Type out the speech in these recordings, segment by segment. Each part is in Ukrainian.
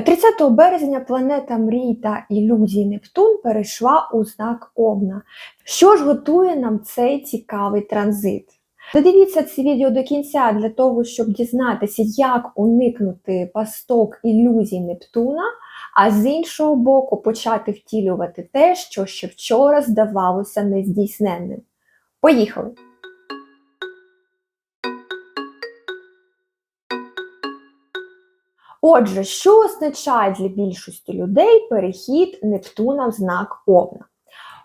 30 березня планета мрій та ілюзій Нептун перейшла у знак Овна. Що ж готує нам цей цікавий транзит? Додивіться це відео до кінця для того, щоб дізнатися, як уникнути пасток ілюзій Нептуна, а з іншого боку, почати втілювати те, що ще вчора здавалося нездійсненним. Поїхали! Отже, що означає для більшості людей перехід Нептуна в знак Овна?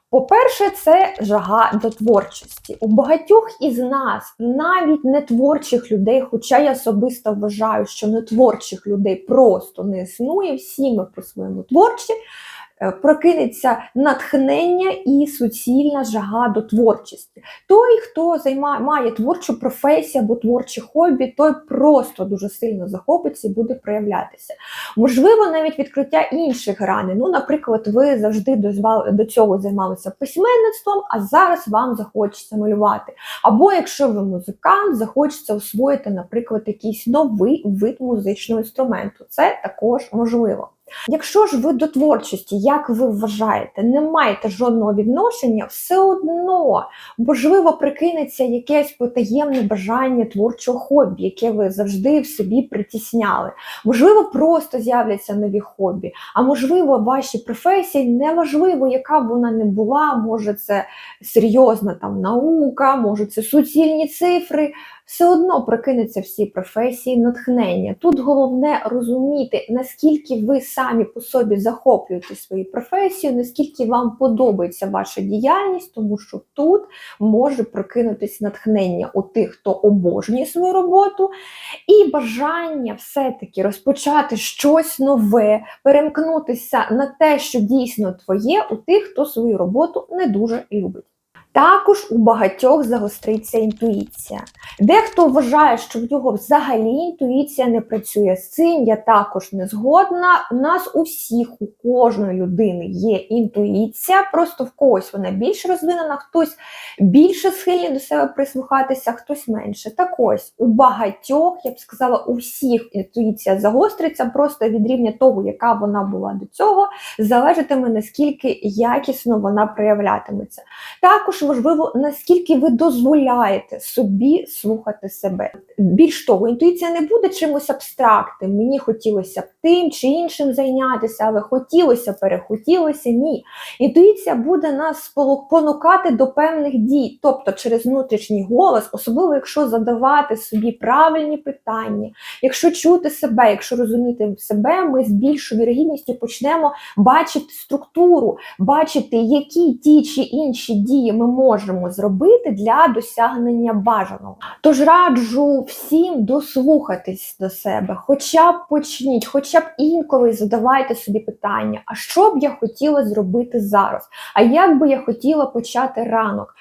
По-перше, це жага до творчості. У багатьох із нас, навіть не творчих людей, хоча я особисто вважаю, що не творчих людей просто не існує, всі ми по-своєму творчі, е, прокинеться натхнення і суцільна жага до творчості. Той, хто займає, має творчу професію або творче хобі, той просто дуже сильно захопиться і буде проявлятися. Можливо, навіть відкриття інших граней. Ну, наприклад, ви завжди до цього займалися письменництвом, а зараз вам захочеться малювати. Або якщо ви музикант, захочеться освоїти, наприклад, якийсь новий вид музичного інструменту. Це також можливо. Якщо ж ви до творчості, як ви вважаєте, не маєте жодного відношення, все одно можливо прикинеться якесь потаємне бажання творчого хобі, яке ви завжди в собі притісняли. Можливо, просто з'являться нові хобі, а можливо, ваші професії неважливо, яка б вона не була, може це серйозна там наука, може це суцільні цифри. Все одно прокинеться всі професії натхнення. Тут головне розуміти, наскільки ви самі по собі захоплюєте свою професію, наскільки вам подобається ваша діяльність, тому що тут може прокинутись натхнення у тих, хто обожнює свою роботу, і бажання все-таки розпочати щось нове, перемкнутися на те, що дійсно твоє, у тих, хто свою роботу не дуже любить. Також у багатьох загостриться інтуїція. Дехто вважає, що в нього взагалі інтуїція не працює з цим. Я також не згодна. У нас у всіх, у кожної людини є інтуїція, просто в когось вона більш розвинена, хтось більше схильний до себе прислухатися, хтось менше. Так ось у багатьох, я б сказала, у всіх інтуїція загостриться просто від рівня того, яка вона була до цього, залежатиме наскільки якісно вона проявлятиметься. Також важливо, наскільки ви дозволяєте собі слухати себе. Більш того, інтуїція не буде чимось абстрактним. Мені хотілося б тим чи іншим зайнятися, але хотілося, перехотілося. Ні. Інтуїція буде нас понукати до певних дій, тобто через внутрішній голос, особливо якщо задавати собі правильні питання, якщо чути себе, якщо розуміти себе, ми з більшою вірогідністю почнемо бачити структуру, бачити, які ті чи інші дії ми можемо зробити для досягнення бажаного. Тож раджу всім дослухатись до себе, хоча б почніть, хоча б інколи задавайте собі питання: а що б я хотіла зробити зараз? А як би я хотіла почати ранок?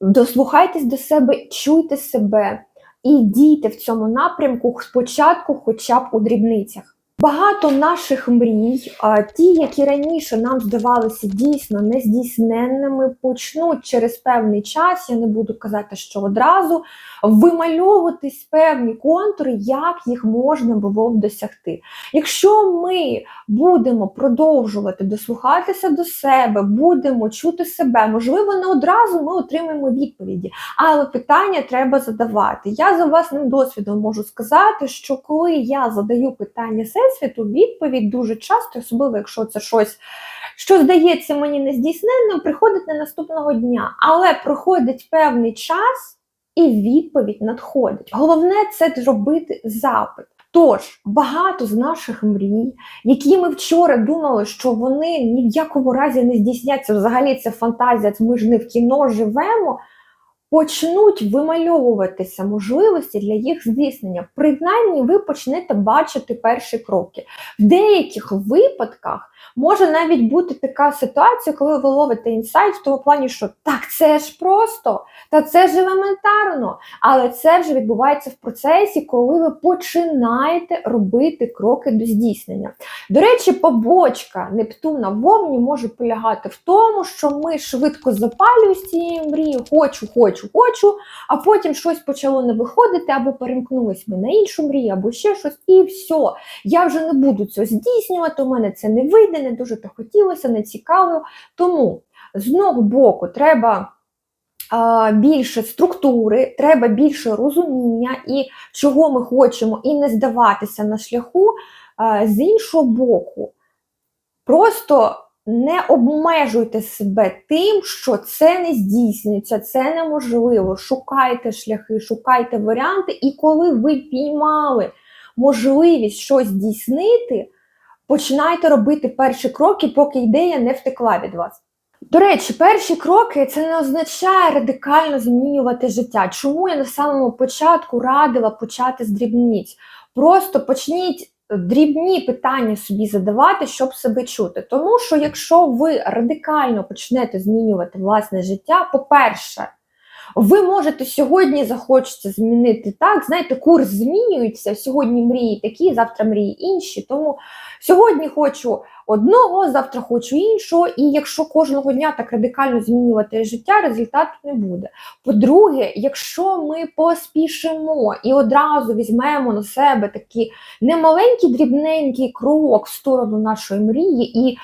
Дослухайтесь до себе, чуйте себе і дійте в цьому напрямку спочатку, хоча б у дрібницях. Багато наших мрій, ті, які раніше нам здавалися дійсно нездійсненними, почнуть через певний час, я не буду казати, що одразу, вимальовуватись певні контури, як їх можна було б досягти. Якщо ми будемо продовжувати дослухатися до себе, будемо чути себе, можливо, не одразу ми отримаємо відповіді, але питання треба задавати. Я за власним досвідом можу сказати, що коли я задаю питання всесвіту, відповідь дуже часто, особливо якщо це щось. Що здається мені нездійсненним, приходить не наступного дня, але проходить певний час і відповідь надходить. Головне це зробити запит. Тож багато з наших мрій, які ми вчора думали, що вони ні в якому разі не здійсняться, взагалі це фантазія, ми ж не в кіно живемо. Почнуть вимальовуватися можливості для їх здійснення. Принаймні, ви почнете бачити перші кроки. В деяких випадках може навіть бути така ситуація, коли ви ловите інсайт в тому плані, що так це ж просто, та це ж елементарно. Але це вже відбувається в процесі, коли ви починаєте робити кроки до здійснення. До речі, побочка Нептуна в Овні може полягати в тому, що ми швидко запалюємо з цією мрією, хочу, хочу, хочу, а потім щось почало не виходити, або перемкнулись ми на іншу мрію, або ще щось, і все. Я вже не буду цього здійснювати, у мене це не вийде, не дуже то хотілося, не цікаво. Тому з одного боку треба. Більше структури, треба більше розуміння і чого ми хочемо, і не здаватися на шляху. З іншого боку, просто не обмежуйте себе тим, що це не здійснюється, це неможливо. Шукайте шляхи, шукайте варіанти, і коли ви піймали можливість щось здійснити, починайте робити перші кроки, поки ідея не втекла від вас. До речі, перші кроки це не означає радикально змінювати життя. Чому я на самому початку радила почати з дрібниць? Просто почніть дрібні питання собі задавати, щоб себе чути. Тому що якщо ви радикально почнете змінювати власне життя, по-перше, ви можете сьогодні захочеться змінити так. Знаєте, курс змінюється. Сьогодні мрії такі, завтра мрії інші. Тому сьогодні хочу одного, завтра хочу іншого. І якщо кожного дня так радикально змінювати життя, результату не буде. По-друге, якщо ми поспішимо і одразу візьмемо на себе такий немаленький дрібненький крок в сторону нашої мрії, і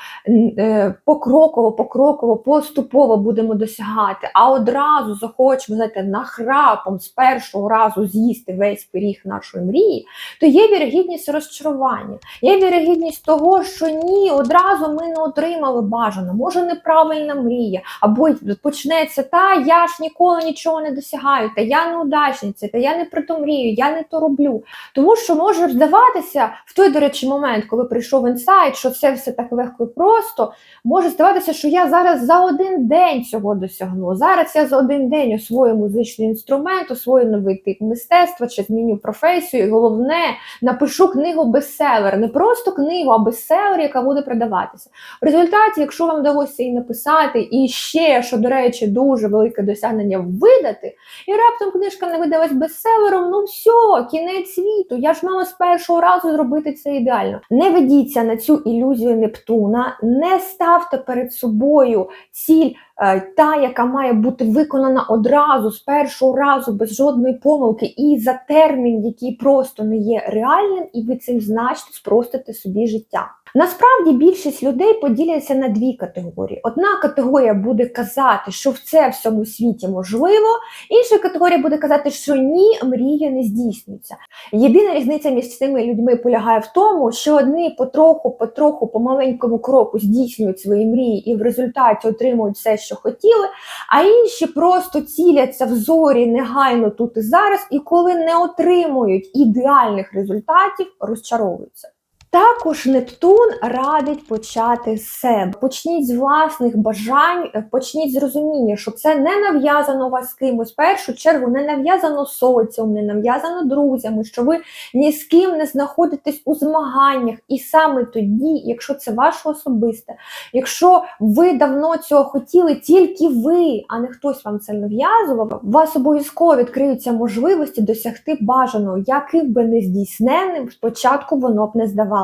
е, покроково, покроково, поступово будемо досягати, а одразу захочемо знаєте, нахрапом з першого разу з'їсти весь пиріг нашої мрії, то є вірогідність розчарування, є вірогідність того, що ні, одразу ми не отримали бажано, може неправильна мрія, або почнеться та я ж ніколи нічого не досягаю, та я неудачниця, та я не про то мрію, я не то роблю. Тому що може здаватися в той, до речі, момент, коли прийшов інсайт, що це все так легко і просто, може здаватися, що я зараз за один день цього досягну. Зараз я за один день освою музичний інструмент, освою новий тип мистецтва чи зміню професію. І головне, напишу книгу бестселер. Не просто книгу, а бестселер, яка буде продаватися. В результаті, якщо вам вдалося її написати, і ще, що, до речі, дуже велике досягнення видати, і раптом книжка не видалась бестселером, ну все, кінець світу. Я ж мала з першого разу зробити це ідеально. Не ведіться на цю ілюзію Нептуна, не ставте перед собою ціль. Е, Та, яка має бути виконана одразу з першого разу без жодної помилки, і за термін, який просто не є реальним, і ви цим значно спростите собі життя. Насправді більшість людей поділяться на дві категорії. Одна категорія буде казати, що це в цьому світі можливо, інша категорія буде казати, що ні, мрія не здійснюється. Єдина різниця між цими людьми полягає в тому, що одні потроху, потроху, по маленькому кроку здійснюють свої мрії і в результаті отримують все, що хотіли, а інші просто ціляться в зорі негайно тут і зараз, і коли не отримують ідеальних результатів, розчаровуються. Також Нептун радить почати з себе. Почніть з власних бажань, е, почніть з розуміння, що це не нав'язано вас з кимось. В першу чергу не нав'язано соціум, не нав'язано друзями, що ви ні з ким не знаходитесь у змаганнях. І саме тоді, якщо це ваше особисте, якщо ви давно цього хотіли, тільки ви, а не хтось вам це нав'язував, у вас обов'язково відкриються можливості досягти бажаного, яким би не здійсненним, спочатку воно б не здавалося.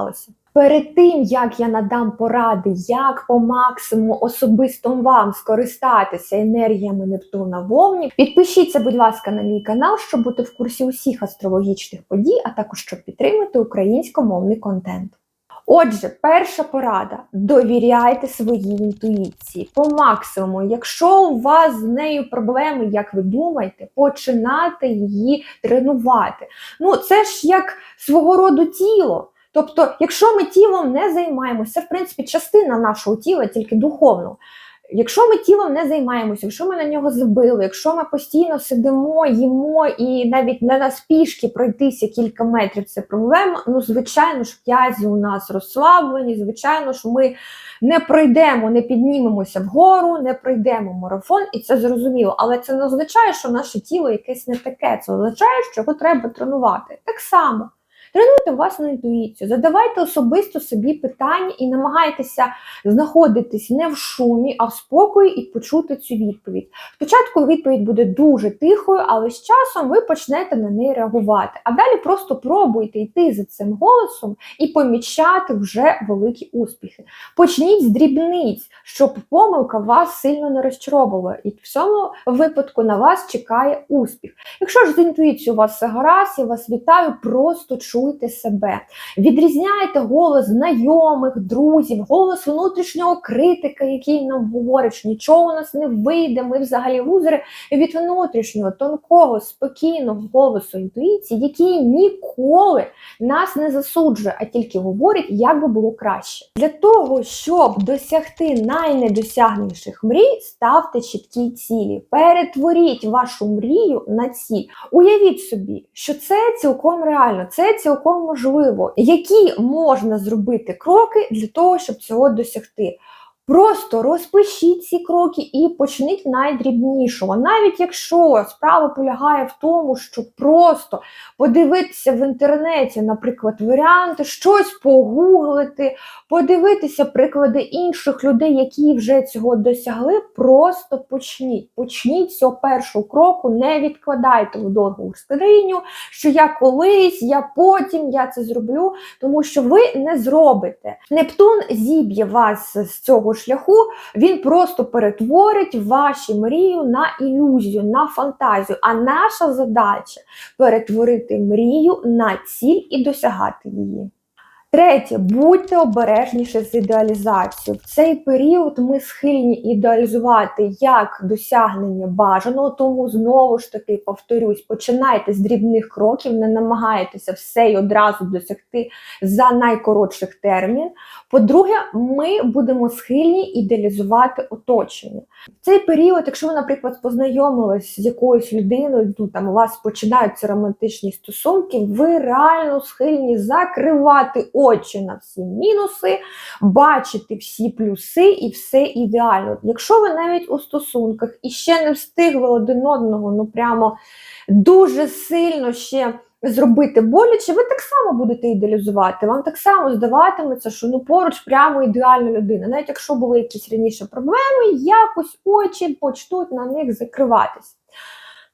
Перед тим як я надам поради, як по максимуму особисто вам скористатися енергіями Нептуна в Овні, підпишіться, будь ласка, на мій канал, щоб бути в курсі усіх астрологічних подій, а також щоб підтримати українськомовний контент. Отже, перша порада: довіряйте своїй інтуїції по максимуму. Якщо у вас з нею проблеми, як ви думаєте, починайте її тренувати. Ну, це ж як свого роду тіло. Тобто, якщо ми тілом не займаємося, це в принципі частина нашого тіла, тільки духовно. Якщо ми тілом не займаємося, якщо ми на нього забили, якщо ми постійно сидимо, їмо і навіть не на спішки пройтися кілька метрів це проблема, ну звичайно ж м'язі у нас розслаблені, звичайно ж ми не пройдемо, не піднімемося вгору, не пройдемо марафон, і це зрозуміло. Але це не означає, що наше тіло якесь не таке. Це означає, що його треба тренувати. Так само. Тренуйте власну інтуїцію, задавайте особисто собі питання і намагайтеся знаходитись не в шумі, а в спокої і почути цю відповідь. Спочатку відповідь буде дуже тихою, але з часом ви почнете на неї реагувати. А далі просто пробуйте йти за цим голосом і помічати вже великі успіхи. Почніть з дрібниць, щоб помилка вас сильно не розчаровувала, і в цьому випадку на вас чекає успіх. Якщо ж з інтуїцією у вас все гаразд, я вас вітаю, просто чуйте себе. Відрізняйте голос знайомих, друзів, голос внутрішнього критика, який нам говорить, що нічого у нас не вийде, ми взагалі лузери, від внутрішнього, тонкого, спокійного голосу інтуїції, який ніколи нас не засуджує, а тільки говорить, як би було краще. Для того, щоб досягти найнедосягніших мрій, ставте чіткі цілі. Перетворіть вашу мрію на ціль. Уявіть собі, що це цілком реально, це цілком можливо. Які можна зробити кроки для того, щоб цього досягти? Просто розпишіть ці кроки і почніть найдрібнішого. Навіть якщо справа полягає в тому, щоб просто подивитися в інтернеті, наприклад, варіанти, щось погуглити, подивитися приклади інших людей, які вже цього досягли, просто почніть. Почніть цього першого кроку, не відкладайте в довгу скриню, що я колись, я потім, я це зроблю, тому що ви не зробите. Нептун зіб'є вас з цього шляху, він просто перетворить ваші мрію на ілюзію, на фантазію. А наша задача перетворити мрію на ціль і досягати її. Третє, будьте обережніше з ідеалізацією. В цей період ми схильні ідеалізувати як досягнення бажаного, тому знову ж таки повторюсь, починайте з дрібних кроків, не намагайтеся все й одразу досягти за найкоротших термін. По-друге, ми будемо схильні ідеалізувати оточення. В цей період, якщо ви, наприклад, познайомились з якоюсь людиною, ну там у вас починаються романтичні стосунки, ви реально схильні закривати очі на всі мінуси, бачити всі плюси і все ідеально. Якщо ви навіть у стосунках і ще не встигли один одного, ну прямо дуже сильно ще. Зробити боляче, ви так само будете ідеалізувати. Вам так само здаватиметься, що ну поруч прямо ідеальна людина. Навіть якщо були якісь раніше проблеми, якось очі почнуть на них закриватись.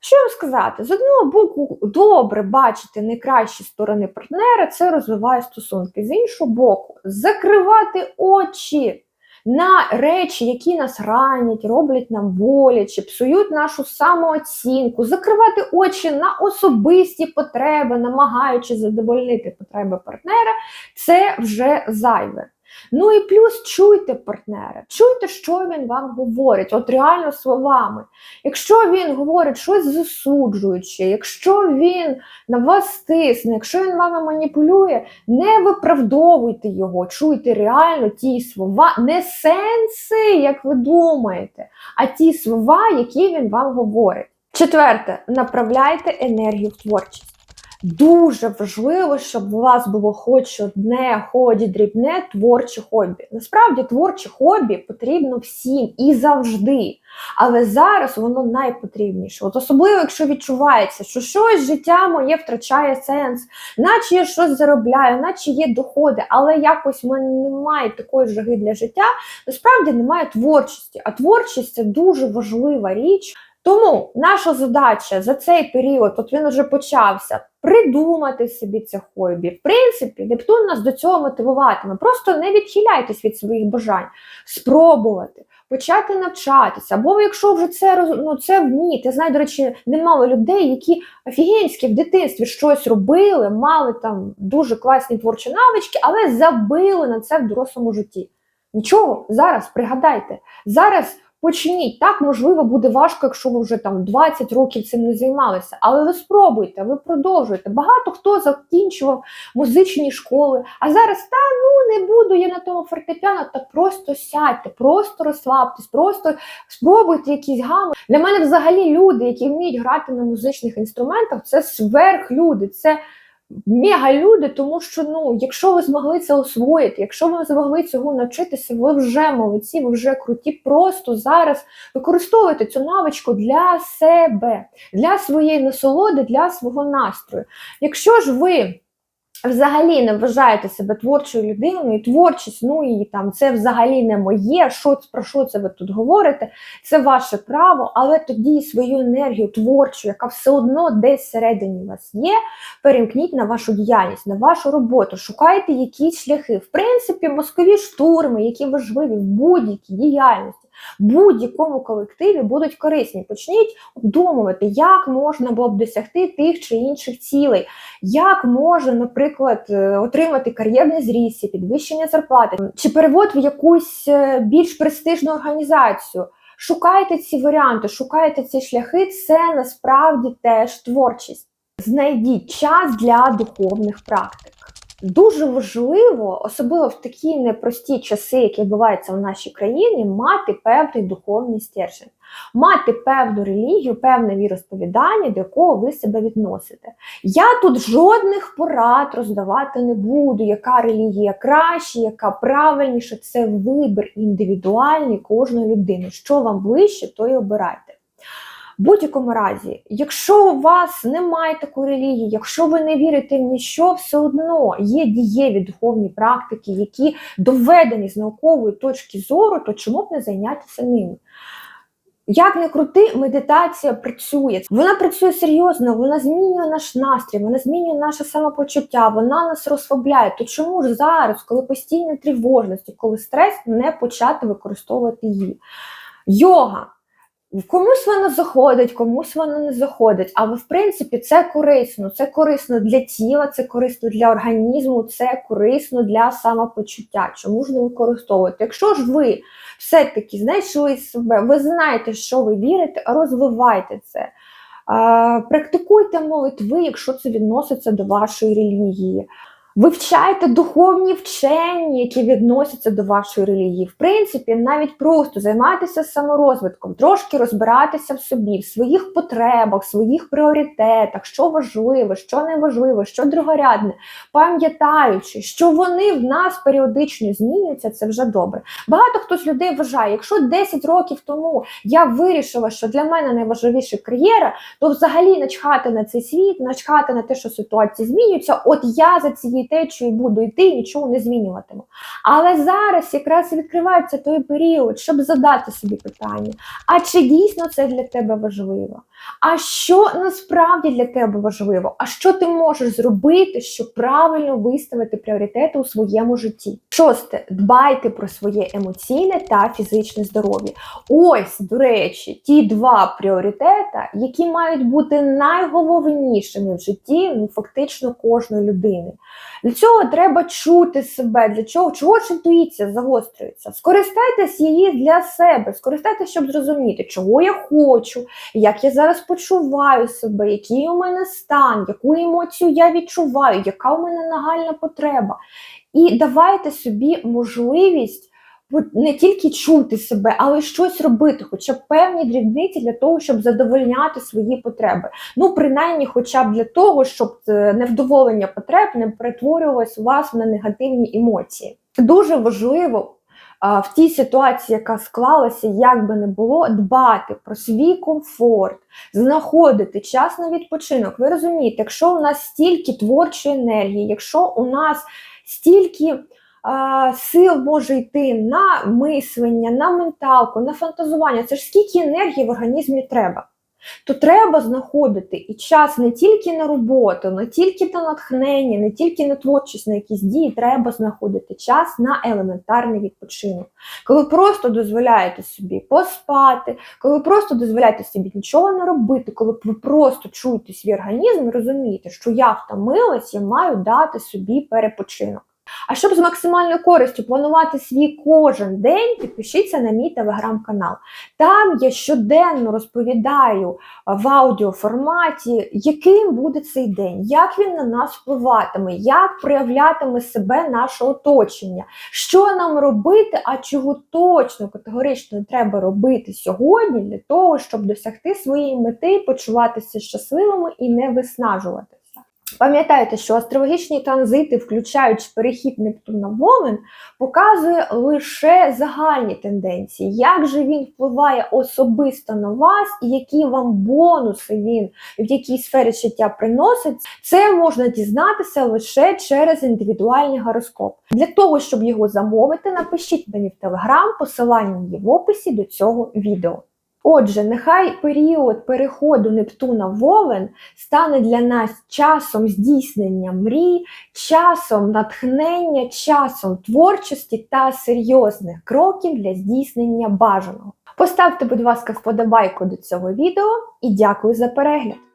Що вам сказати? З одного боку, добре бачити найкращі сторони партнера, це розвиває стосунки. З іншого боку, закривати очі на речі, які нас ранять, роблять нам боляче, псують нашу самооцінку, закривати очі на особисті потреби, намагаючись задовольнити потреби партнера, це вже зайве. Ну і плюс чуйте партнера, чуйте, що він вам говорить, от реально словами. Якщо він говорить щось засуджуюче, якщо він на вас стисне, якщо він вами маніпулює, не виправдовуйте його, чуйте реально ті слова, не сенси, як ви думаєте, а ті слова, які він вам говорить. Четверте, направляйте енергію в творчість. Дуже важливо, щоб у вас було хоч одне ході дрібне творче хобі. Насправді, творче хобі потрібно всім і завжди. Але зараз воно найпотрібніше. От Особливо, якщо відчувається, що щось життя моє втрачає сенс, наче я щось заробляю, наче є доходи, але якось мене немає такої жаги для життя. Насправді немає творчості. А творчість це дуже важлива річ. Тому наша задача за цей період, от він вже почався, придумати собі це хобі. В принципі, Нептун нас до цього мотивуватиме. Просто не відхиляйтесь від своїх бажань, спробувати, почати навчатися. Або якщо вже це ну, це вмієте. Знаю, до речі, немало людей, які офігенські в дитинстві щось робили, мали там дуже класні творчі навички, але забили на це в дорослому житті. Нічого, зараз пригадайте, зараз. Почніть. Так, можливо, буде важко, якщо ви вже там 20 років цим не займалися. Але ви спробуйте, ви продовжуєте. Багато хто закінчував музичні школи, а зараз та ну не буду я на тому фортепіано, так просто сядьте, просто розслабтесь, просто спробуйте якісь гами. Для мене взагалі люди, які вміють грати на музичних інструментах, це сверхлюди. це мега-люди, тому що ну, якщо ви змогли це освоїти, якщо ви змогли цього навчитися, ви вже молодці, ви вже круті. Просто зараз використовуйте цю навичку для себе, для своєї насолоди, для свого настрою. Якщо ж ви взагалі не вважаєте себе творчою людиною, творчість, ну і там це взагалі не моє. Що про що це ви тут говорите? Це ваше право, але тоді свою енергію творчу, яка все одно десь всередині вас є, перемкніть на вашу діяльність, на вашу роботу, шукайте якісь шляхи. В принципі, мозкові штурми, які важливі в будь-якій діяльності. Будь-якому колективі будуть корисні. Почніть обдумувати, як можна було б досягти тих чи інших цілей, як можна, наприклад, е, отримати кар'єрний зріст, підвищення зарплати, чи перевод в якусь е, більш престижну організацію. Шукайте ці варіанти, шукайте ці шляхи, це насправді теж творчість. Знайдіть час для духовних практик. Дуже важливо, особливо в такі непрості часи, які відбуваються в нашій країні, мати певний духовний стержень, мати певну релігію, певне віросповідання, до якого ви себе відносите. Я тут жодних порад роздавати не буду, яка релігія краще, яка правильніша. Це вибір індивідуальний кожної людини. Що вам ближче, то й обирайте. В будь-якому разі, якщо у вас немає такої релігії, якщо ви не вірите в ніщо, все одно є дієві духовні практики, які доведені з наукової точки зору, то чому б не зайнятися ними? Як не крути, медитація працює. Вона працює серйозно, вона змінює наш настрій, вона змінює наше самопочуття, вона нас розслабляє. То чому ж зараз, коли постійна тривожність, коли стрес, не почати використовувати її? Йога. Комусь вона заходить, комусь вона не заходить, але в принципі це корисно. Це корисно для тіла, це корисно для організму, це корисно для самопочуття. Чому ж не використовувати? Якщо ж ви все-таки знайшли себе, ви знаєте, що ви вірите, розвивайте це. Практикуйте молитви, якщо це відноситься до вашої релігії. Вивчайте духовні вчення, які відносяться до вашої релігії. В принципі, навіть просто займайтеся саморозвитком, трошки розбиратися в собі, в своїх потребах, своїх пріоритетах, що важливо, що не важливо, що другорядне, пам'ятаючи, що вони в нас періодично змінюються, це вже добре. Багато хто з людей вважає, якщо 10 років тому я вирішила, що для мене найважливіша кар'єра, то взагалі начхати на цей світ, начхати на те, що ситуації змінюються, от я за цією течію буду йти, і нічого не змінюватиму. Але зараз якраз відкривається той період, щоб задати собі питання: а чи дійсно це для тебе важливо? А що насправді для тебе важливо? А що ти можеш зробити, щоб правильно виставити пріоритети у своєму житті? Шосте, дбайте про своє емоційне та фізичне здоров'я. Ось, до речі, ті два пріоритети, які мають бути найголовнішими в житті ну, фактично кожної людини. Для цього треба чути себе, для чого чого ж інтуїція загострюється. Скористайтесь її для себе, скористайтесь, щоб зрозуміти, чого я хочу, як я зараз почуваю себе, який у мене стан, яку емоцію я відчуваю, яка у мене нагальна потреба. І давайте собі можливість не тільки чути себе, але й щось робити, хоча б певні дрібниці для того, щоб задовольняти свої потреби. Ну, принаймні, хоча б для того, щоб е, невдоволення потреб не перетворювалось у вас на негативні емоції. Дуже важливо. В тій ситуації, яка склалася, як би не було, дбати про свій комфорт, знаходити час на відпочинок. Ви розумієте, якщо у нас стільки творчої енергії, якщо у нас стільки сил може йти на мислення, на менталку, на фантазування. Це ж скільки енергії в організмі треба. То треба знаходити і час не тільки на роботу, не тільки на натхнення, не тільки на творчість, на якісь дії, треба знаходити час на елементарний відпочинок. Коли просто дозволяєте собі поспати, коли просто дозволяєте собі нічого не робити, коли ви просто чуєте свій організм розумієте, що я втомилась, я маю дати собі перепочинок. А щоб з максимальною користю планувати свій кожен день, підпишіться на мій телеграм-канал. Там я щоденно розповідаю в аудіоформаті, яким буде цей день, як він на нас впливатиме, як проявлятиме себе наше оточення, що нам робити, а чого точно категорично треба робити сьогодні для того, щоб досягти своєї мети, почуватися щасливими і не виснажуватися. Пам'ятайте, що астрологічні транзити, включаючи перехід Нептуна в Овен, показує лише загальні тенденції, як же він впливає особисто на вас, і які вам бонуси він в якій сфері життя приносить. Це можна дізнатися лише через індивідуальний гороскоп. Для того, щоб його замовити, напишіть мені в телеграм, посилання є в описі до цього відео. Отже, нехай період переходу Нептуна в Овен стане для нас часом здійснення мрій, часом натхнення, часом творчості та серйозних кроків для здійснення бажаного. Поставте, будь ласка, вподобайку до цього відео і дякую за перегляд!